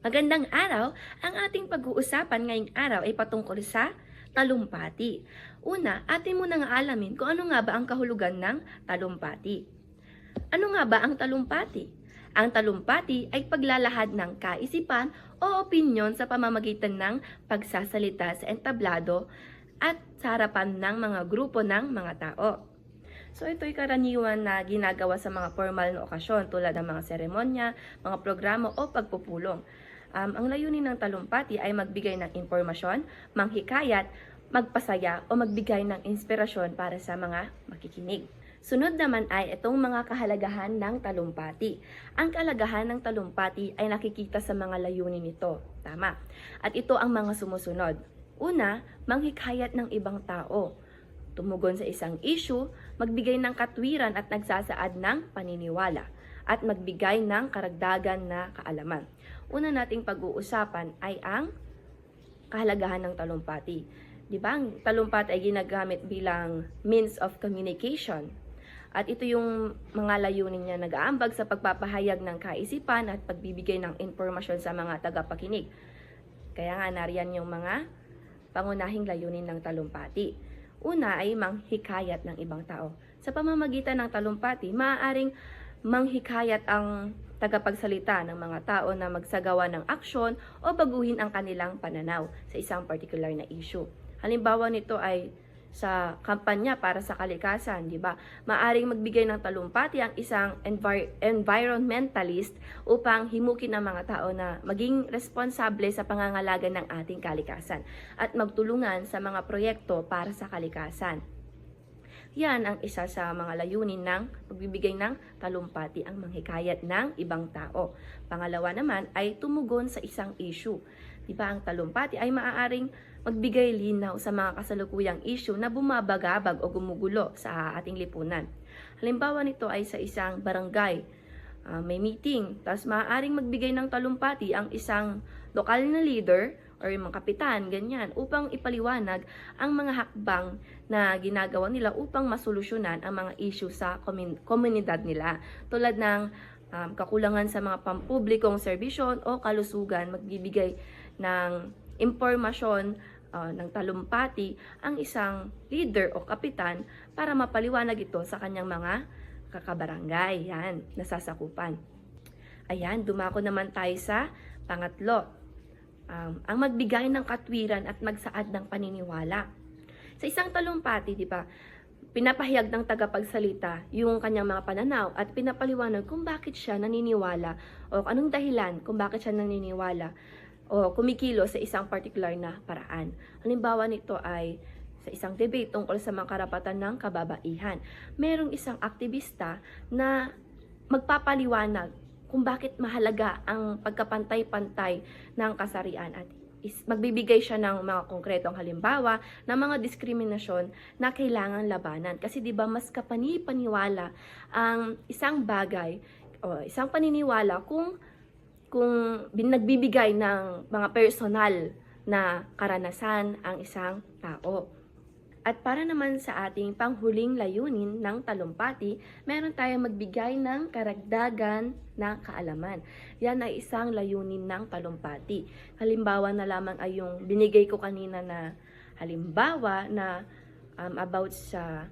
Magandang araw! Ang ating pag-uusapan ngayong araw ay patungkol sa talumpati. Una, atin munang alamin kung ano nga ba ang kahulugan ng talumpati. Ano nga ba ang talumpati? Ang talumpati ay paglalahad ng kaisipan o opinyon sa pamamagitan ng pagsasalita sa entablado at sa harapan ng mga grupo ng mga tao. So ito'y karaniwan na ginagawa sa mga formal na okasyon tulad ng mga seremonya, mga programa o pagpupulong. Um, ang layunin ng talumpati ay magbigay ng impormasyon, manghikayat, magpasaya o magbigay ng inspirasyon para sa mga makikinig. Sunod naman ay itong mga kahalagahan ng talumpati. Ang kalagahan ng talumpati ay nakikita sa mga layunin nito. Tama. At ito ang mga sumusunod. Una, manghikayat ng ibang tao. Tumugon sa isang issue, magbigay ng katwiran at nagsasaad ng paniniwala at magbigay ng karagdagan na kaalaman. Una nating pag-uusapan ay ang kahalagahan ng talumpati. Di ba? Ang talumpati ay ginagamit bilang means of communication. At ito yung mga layunin niya nag-aambag sa pagpapahayag ng kaisipan at pagbibigay ng impormasyon sa mga tagapakinig. Kaya nga nariyan yung mga pangunahing layunin ng talumpati. Una ay manghikayat ng ibang tao. Sa pamamagitan ng talumpati, maaaring manghikayat ang tagapagsalita ng mga tao na magsagawa ng aksyon o baguhin ang kanilang pananaw sa isang particular na issue. Halimbawa nito ay sa kampanya para sa kalikasan, di ba? Maaring magbigay ng talumpati ang isang envir- environmentalist upang himukin ang mga tao na maging responsable sa pangangalaga ng ating kalikasan at magtulungan sa mga proyekto para sa kalikasan. Yan ang isa sa mga layunin ng pagbibigay ng talumpati ang manghikayat ng ibang tao. Pangalawa naman ay tumugon sa isang issue. Di ba ang talumpati ay maaaring magbigay linaw sa mga kasalukuyang issue na bumabagabag o gumugulo sa ating lipunan. Halimbawa nito ay sa isang barangay, ah, may meeting, tapos maaaring magbigay ng talumpati ang isang lokal na leader or yung mga kapitan, ganyan, upang ipaliwanag ang mga hakbang na ginagawa nila upang masolusyonan ang mga issue sa komun- komunidad nila. Tulad ng um, kakulangan sa mga pampublikong serbisyon o kalusugan, magbibigay ng impormasyon uh, ng talumpati ang isang leader o kapitan para mapaliwanag ito sa kanyang mga kakabarangay. Yan, nasasakupan. Ayan, dumako naman tayo sa pangatlo. Um, ang magbigay ng katwiran at magsaad ng paniniwala. Sa isang talumpati, di ba, pinapahayag ng tagapagsalita yung kanyang mga pananaw at pinapaliwanag kung bakit siya naniniwala o anong dahilan kung bakit siya naniniwala o kumikilo sa isang particular na paraan. Halimbawa nito ay sa isang debate tungkol sa mga karapatan ng kababaihan. Merong isang aktivista na magpapaliwanag kung bakit mahalaga ang pagkapantay-pantay ng kasarian at is, magbibigay siya ng mga konkretong halimbawa ng mga diskriminasyon na kailangan labanan. Kasi 'di ba mas kapani-paniwala ang isang bagay o isang paniniwala kung kung nagbibigay ng mga personal na karanasan ang isang tao. At para naman sa ating panghuling layunin ng talumpati, meron tayong magbigay ng karagdagan na kaalaman. Yan ay isang layunin ng talumpati. Halimbawa na lamang ay yung binigay ko kanina na halimbawa na um, about sa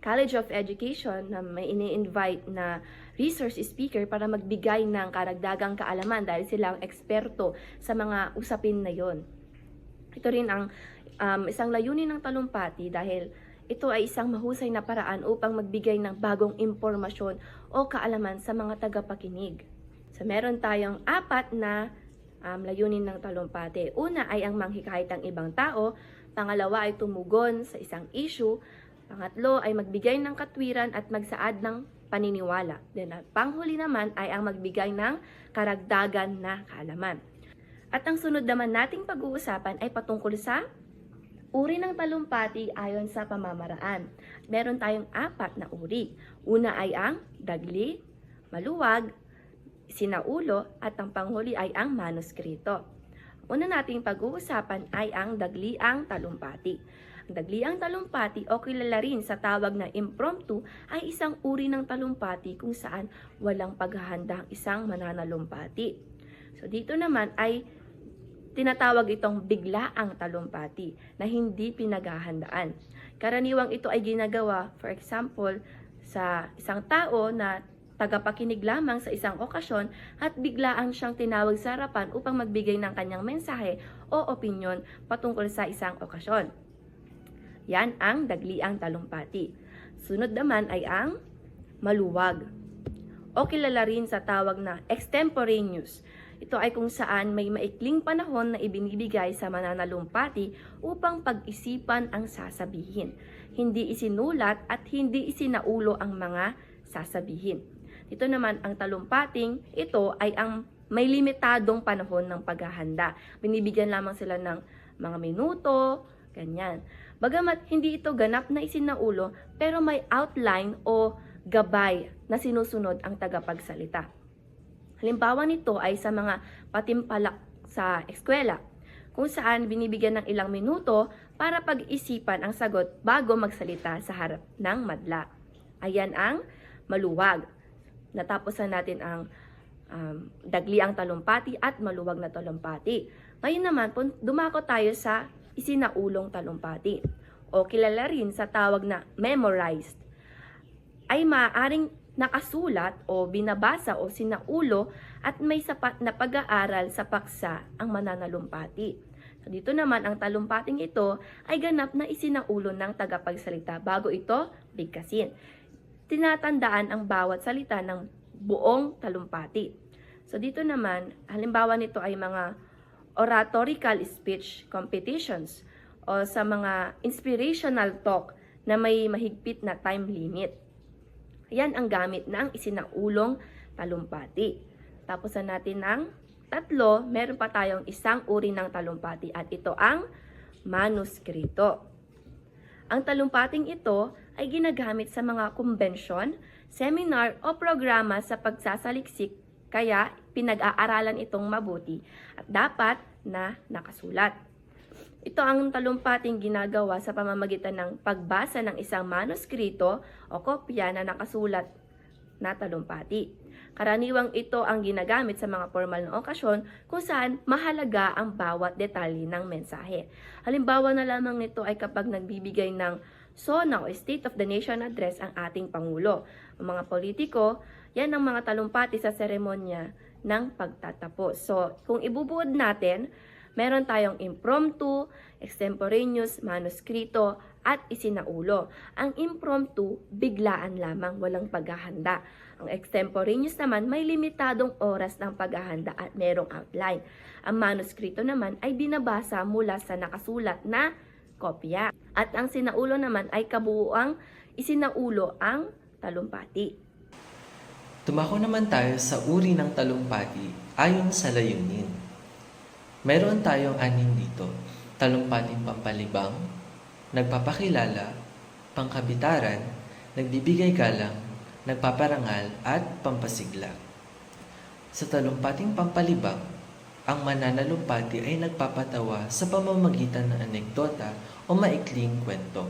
College of Education na may ini-invite na resource speaker para magbigay ng karagdagang kaalaman dahil sila ang eksperto sa mga usapin na yon. Ito rin ang um, isang layunin ng talumpati dahil ito ay isang mahusay na paraan upang magbigay ng bagong impormasyon o kaalaman sa mga tagapakinig. So meron tayong apat na um, layunin ng talumpati. Una ay ang manghikayat ng ibang tao, pangalawa ay tumugon sa isang issue, pangatlo ay magbigay ng katwiran at magsaad ng paniniwala. Then at panghuli naman ay ang magbigay ng karagdagan na kaalaman. At ang sunod naman nating pag-uusapan ay patungkol sa uri ng talumpati ayon sa pamamaraan. Meron tayong apat na uri. Una ay ang dagli, maluwag, sinaulo, at ang panghuli ay ang manuskrito. Una nating pag-uusapan ay ang dagliang talumpati. Ang dagliang talumpati o kilala rin sa tawag na impromptu ay isang uri ng talumpati kung saan walang paghahanda ang isang mananalumpati. So dito naman ay tinatawag itong biglaang talumpati na hindi pinaghahandaan. Karaniwang ito ay ginagawa, for example, sa isang tao na tagapakinig lamang sa isang okasyon at biglaang siyang tinawag sa harapan upang magbigay ng kanyang mensahe o opinyon patungkol sa isang okasyon. Yan ang dagliang talumpati. Sunod naman ay ang maluwag o kilala rin sa tawag na extemporaneous. Ito ay kung saan may maikling panahon na ibinibigay sa mananalumpati upang pag-isipan ang sasabihin. Hindi isinulat at hindi isinaulo ang mga sasabihin. Ito naman ang talumpating, ito ay ang may limitadong panahon ng paghahanda. Binibigyan lamang sila ng mga minuto, ganyan. Bagamat hindi ito ganap na isinaulo, pero may outline o gabay na sinusunod ang tagapagsalita. Halimbawa nito ay sa mga patimpalak sa eskwela, kung saan binibigyan ng ilang minuto para pag-isipan ang sagot bago magsalita sa harap ng madla. Ayan ang maluwag. Natapos na natin ang um, dagliang talumpati at maluwag na talumpati. Ngayon naman, dumako tayo sa isinaulong talumpati o kilala rin sa tawag na memorized ay maaaring nakasulat o binabasa o sinaulo at may sapat na pag-aaral sa paksa ang mananalumpati. So dito naman ang talumpating ito ay ganap na isinaulo ng tagapagsalita bago ito bigkasin. Tinatandaan ang bawat salita ng buong talumpati. So dito naman, halimbawa nito ay mga oratorical speech competitions o sa mga inspirational talk na may mahigpit na time limit. Yan ang gamit ng isinaulong talumpati. Tapos na natin ng tatlo, meron pa tayong isang uri ng talumpati at ito ang manuskrito. Ang talumpating ito ay ginagamit sa mga kumbensyon, seminar o programa sa pagsasaliksik kaya pinag-aaralan itong mabuti at dapat na nakasulat. Ito ang talumpating ginagawa sa pamamagitan ng pagbasa ng isang manuskrito o kopya na nakasulat na talumpati. Karaniwang ito ang ginagamit sa mga formal na okasyon kung saan mahalaga ang bawat detalye ng mensahe. Halimbawa na lamang nito ay kapag nagbibigay ng SONA o State of the Nation Address ang ating Pangulo. Ang mga politiko, yan ang mga talumpati sa seremonya ng pagtatapos. So, kung ibubuod natin, meron tayong impromptu, extemporaneous, manuskrito, at isinaulo. Ang impromptu, biglaan lamang, walang paghahanda. Ang extemporaneous naman, may limitadong oras ng paghahanda at merong outline. Ang manuskrito naman ay binabasa mula sa nakasulat na kopya. At ang sinaulo naman ay kabuuang isinaulo ang talumpati. Tumako naman tayo sa uri ng talumpati ayon sa layunin. Meron tayong anim dito. Talumpating pampalibang, nagpapakilala, pangkabitaran, nagbibigay galang, nagpaparangal, at pampasigla. Sa talumpating pampalibang, ang mananalumpati ay nagpapatawa sa pamamagitan ng anekdota o maikling kwento.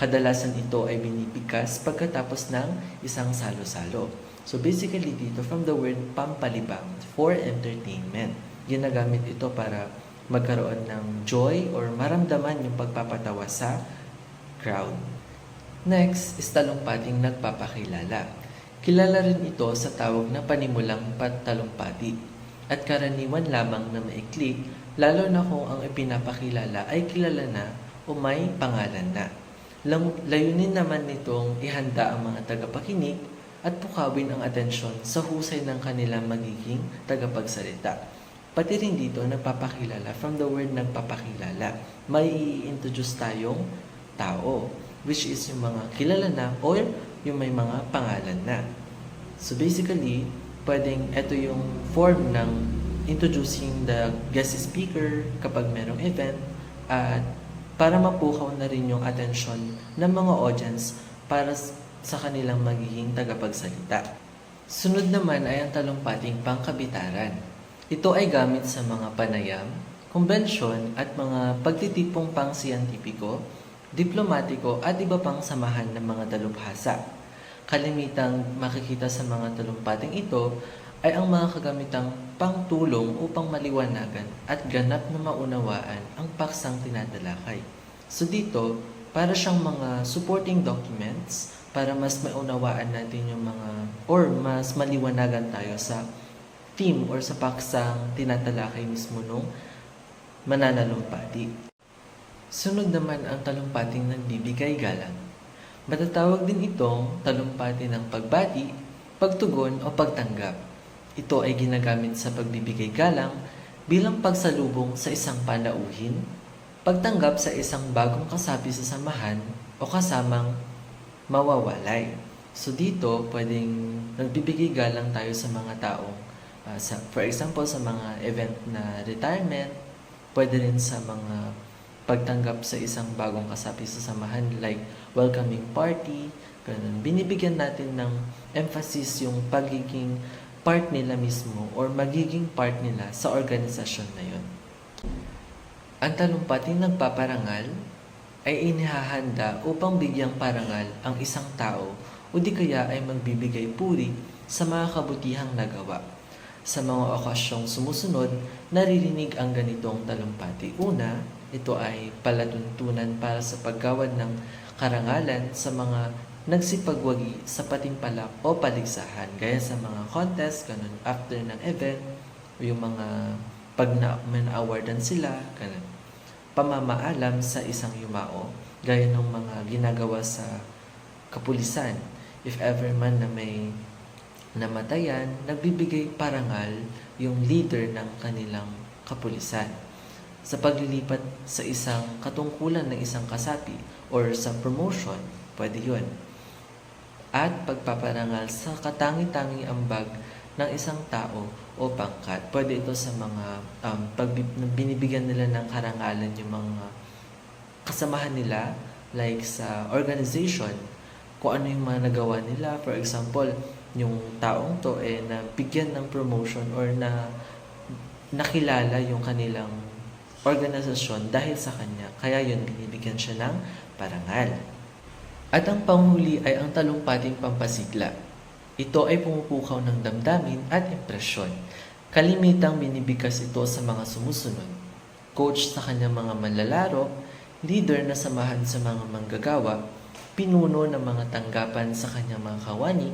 Kadalasan ito ay binibigkas pagkatapos ng isang salo-salo. So basically dito from the word pampalibang for entertainment. Ginagamit ito para magkaroon ng joy or maramdaman yung pagpapatawa sa crowd. Next is talumpating nagpapakilala. Kilala rin ito sa tawag na panimulang patalumpati at karaniwan lamang na maikli lalo na kung ang ipinapakilala ay kilala na o may pangalan na. Layunin naman nitong ihanda ang mga tagapakinig at pukawin ang atensyon sa husay ng kanilang magiging tagapagsalita. Pati rin dito nagpapakilala from the word nagpapakilala. May i-introduce tayong tao which is yung mga kilala na or yung may mga pangalan na. So basically, pwedeng ito yung form ng introducing the guest speaker kapag merong event at para mapukaw na rin yung atensyon ng mga audience para sa kanilang magiging tagapagsalita. Sunod naman ay ang talumpating pangkabitaran. Ito ay gamit sa mga panayam, kumbensyon at mga pagtitipong pang-siyentipiko, diplomatiko at iba pang samahan ng mga dalubhasa. Kalimitang makikita sa mga talumpating ito ay ang mga kagamitang pangtulong upang maliwanagan at ganap na maunawaan ang paksang tinatalakay. So dito, para siyang mga supporting documents para mas maunawaan natin yung mga or mas maliwanagan tayo sa theme or sa paksang tinatalakay mismo nung mananalumpati. Sunod naman ang talumpating nagbibigay galang. Matatawag din itong talumpati ng pagbati, pagtugon o pagtanggap. Ito ay ginagamit sa pagbibigay galang bilang pagsalubong sa isang panauhin, pagtanggap sa isang bagong kasapi sa samahan o kasamang mawawalay. So dito, pwedeng nagbibigay galang tayo sa mga taong, ah, sa, for example, sa mga event na retirement, pwede rin sa mga pagtanggap sa isang bagong kasapi sa samahan like welcoming party, ganun. Binibigyan natin ng emphasis yung pagiging part nila mismo or magiging part nila sa organisasyon na yun. Ang talumpating nagpaparangal ay inihahanda upang bigyang parangal ang isang tao o di kaya ay magbibigay puri sa mga kabutihang nagawa. Sa mga okasyong sumusunod, naririnig ang ganitong talumpati. Una, ito ay palatuntunan para sa paggawad ng karangalan sa mga nagsipagwagi sa patimpalak o paligsahan gaya sa mga contest, ganun, after ng event, yung mga pag na, may awardan sila, ganun. Pamamaalam sa isang yumao, gaya ng mga ginagawa sa kapulisan. If ever man na may namatayan, nagbibigay parangal yung leader ng kanilang kapulisan sa paglilipat sa isang katungkulan ng isang kasapi or sa promotion, pwede yun. At pagpaparangal sa katangi-tangi ambag ng isang tao o pangkat. Pwede ito sa mga um, pag binibigyan nila ng karangalan yung mga kasamahan nila like sa organization kung ano yung mga nagawa nila. For example, yung taong to eh nabigyan ng promotion or na nakilala yung kanilang organisasyon dahil sa kanya. Kaya yun, binibigyan siya ng parangal. At ang panghuli ay ang talumpating pampasigla. Ito ay pumupukaw ng damdamin at impresyon. Kalimitang binibigkas ito sa mga sumusunod. Coach sa kanyang mga manlalaro, leader na samahan sa mga manggagawa, pinuno ng mga tanggapan sa kanyang mga kawani,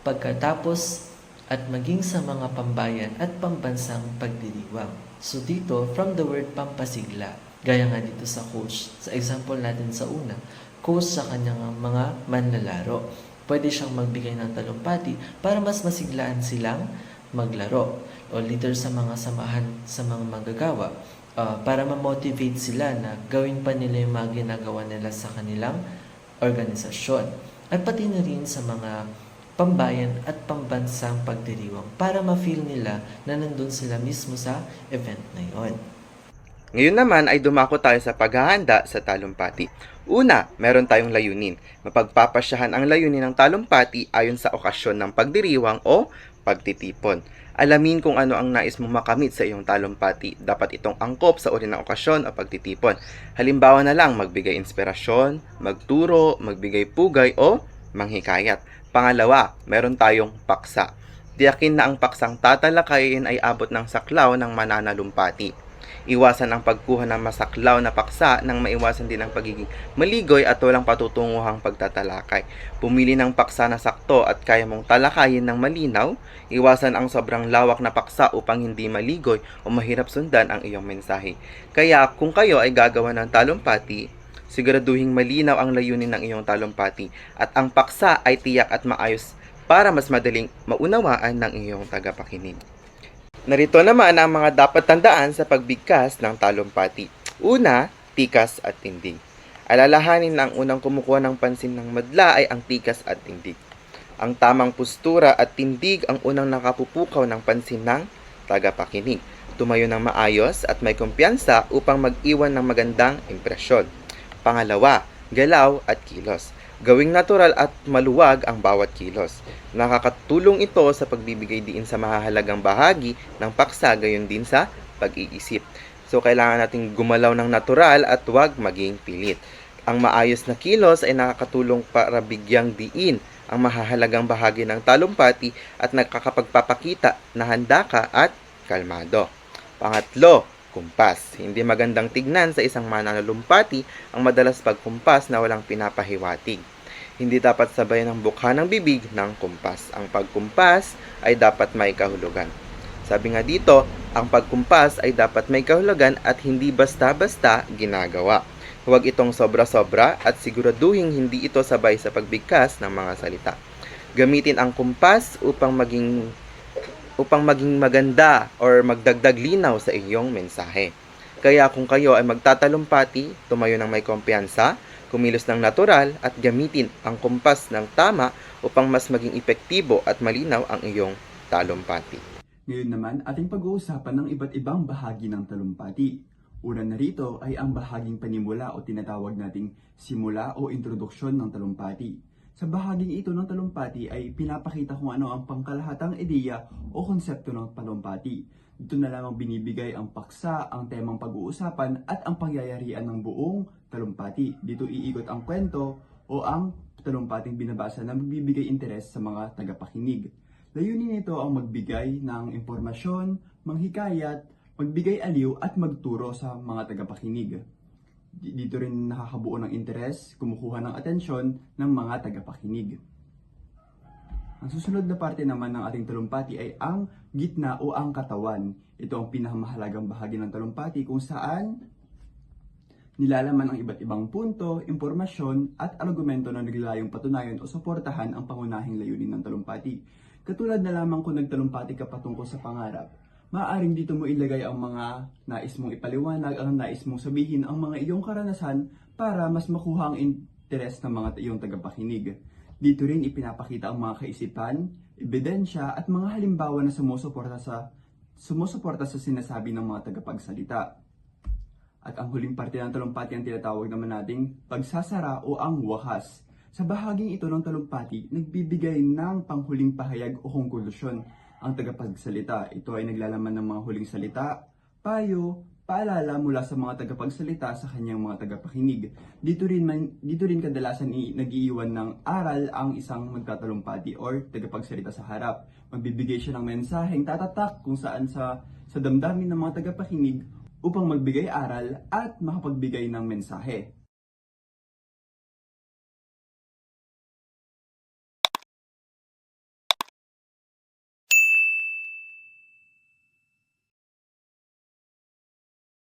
pagkatapos at maging sa mga pambayan at pambansang pagdiriwang. So dito, from the word pampasigla, gaya nga dito sa coach, sa example natin sa una, coach sa kanyang mga manlalaro. Pwede siyang magbigay ng talumpati para mas masiglaan silang maglaro o leader sa mga samahan sa mga manggagawa ah, para ma-motivate sila na gawin pa nila yung mga ginagawa nila sa kanilang organisasyon. At pati na rin sa mga pambayan at pambansang pagdiriwang para ma-feel nila na nandun sila mismo sa event na yon. Ngayon naman ay dumako tayo sa paghahanda sa talumpati. Una, meron tayong layunin. Mapagpapasyahan ang layunin ng talumpati ayon sa okasyon ng pagdiriwang o pagtitipon. Alamin kung ano ang nais mo makamit sa iyong talumpati. Dapat itong angkop sa uri ng okasyon o pagtitipon. Halimbawa na lang, magbigay inspirasyon, magturo, magbigay pugay o manghikayat. Pangalawa, meron tayong paksa. Tiyakin na ang paksang tatalakayin ay abot ng saklaw ng mananalumpati. Iwasan ang pagkuha ng masaklaw na paksa nang maiwasan din ang pagiging maligoy at walang patutunguhang pagtatalakay. Pumili ng paksa na sakto at kaya mong talakayin ng malinaw. Iwasan ang sobrang lawak na paksa upang hindi maligoy o mahirap sundan ang iyong mensahe. Kaya kung kayo ay gagawa ng talumpati, siguraduhing malinaw ang layunin ng iyong talumpati at ang paksa ay tiyak at maayos para mas madaling maunawaan ng iyong tagapakinig. Narito naman ang mga dapat tandaan sa pagbigkas ng talumpati. Una, tikas at tindig. Alalahanin na ang unang kumukuha ng pansin ng madla ay ang tikas at tindig. Ang tamang postura at tindig ang unang nakapupukaw ng pansin ng tagapakinig. Tumayo ng maayos at may kumpiyansa upang mag-iwan ng magandang impresyon. Pangalawa, galaw at kilos. Gawing natural at maluwag ang bawat kilos. Nakakatulong ito sa pagbibigay diin sa mahahalagang bahagi ng paksa gayon din sa pag-iisip. So, kailangan nating gumalaw ng natural at huwag maging pilit. Ang maayos na kilos ay nakakatulong para bigyang diin ang mahahalagang bahagi ng talumpati at nakakapagpapakita na handa ka at kalmado. Pangatlo, kumpas. Hindi magandang tignan sa isang mananalumpati ang madalas pagkumpas na walang pinapahiwatig. Hindi dapat sabayan ang bukha ng bibig ng kumpas. Ang pagkumpas ay dapat may kahulugan. Sabi nga dito, ang pagkumpas ay dapat may kahulugan at hindi basta-basta ginagawa. Huwag itong sobra-sobra at siguraduhin hindi ito sabay sa pagbigkas ng mga salita. Gamitin ang kumpas upang maging upang maging maganda or magdagdag linaw sa iyong mensahe. Kaya kung kayo ay magtatalumpati, tumayo ng may kumpiyansa, kumilos ng natural at gamitin ang kumpas ng tama upang mas maging epektibo at malinaw ang iyong talumpati. Ngayon naman, ating pag-uusapan ng iba't ibang bahagi ng talumpati. Una na rito ay ang bahaging panimula o tinatawag nating simula o introduksyon ng talumpati. Sa bahaging ito ng talumpati ay pinapakita kung ano ang pangkalahatang ideya o konsepto ng talumpati. Dito na lamang binibigay ang paksa, ang temang pag-uusapan at ang pangyayarian ng buong talumpati. Dito iikot ang kwento o ang talumpating binabasa na magbibigay interes sa mga tagapakinig. Layunin nito ang magbigay ng impormasyon, manghikayat, magbigay aliw at magturo sa mga tagapakinig. Di- Dito rin nakakabuo ng interes, kumukuha ng atensyon ng mga tagapakinig. Ang susunod na parte naman ng ating talumpati ay ang gitna o ang katawan. Ito ang pinakamahalagang bahagi ng talumpati kung saan nilalaman ang iba't ibang punto, impormasyon at argumento na naglalayong patunayan o suportahan ang pangunahing layunin ng talumpati. Katulad na lamang kung nagtalumpati ka patungkol sa pangarap, maaaring dito mo ilagay ang mga nais mong ipaliwanag, ang nais mong sabihin, ang mga iyong karanasan para mas makuha ang interes ng mga iyong tagapakinig. Dito rin ipinapakita ang mga kaisipan, ebidensya at mga halimbawa na sumusuporta sa sumusuporta sa sinasabi ng mga tagapagsalita. At ang huling parte ng talumpati ang tinatawag naman nating pagsasara o ang wakas. Sa bahaging ito ng talumpati, nagbibigay ng panghuling pahayag o konklusyon ang tagapagsalita. Ito ay naglalaman ng mga huling salita, payo, paalala mula sa mga tagapagsalita sa kanyang mga tagapakinig. Dito rin, man, dito rin kadalasan i, nag-iiwan ng aral ang isang magtatalumpati or tagapagsalita sa harap. Magbibigay siya ng mensaheng tatatak kung saan sa, sa damdamin ng mga tagapakinig upang magbigay aral at makapagbigay ng mensahe.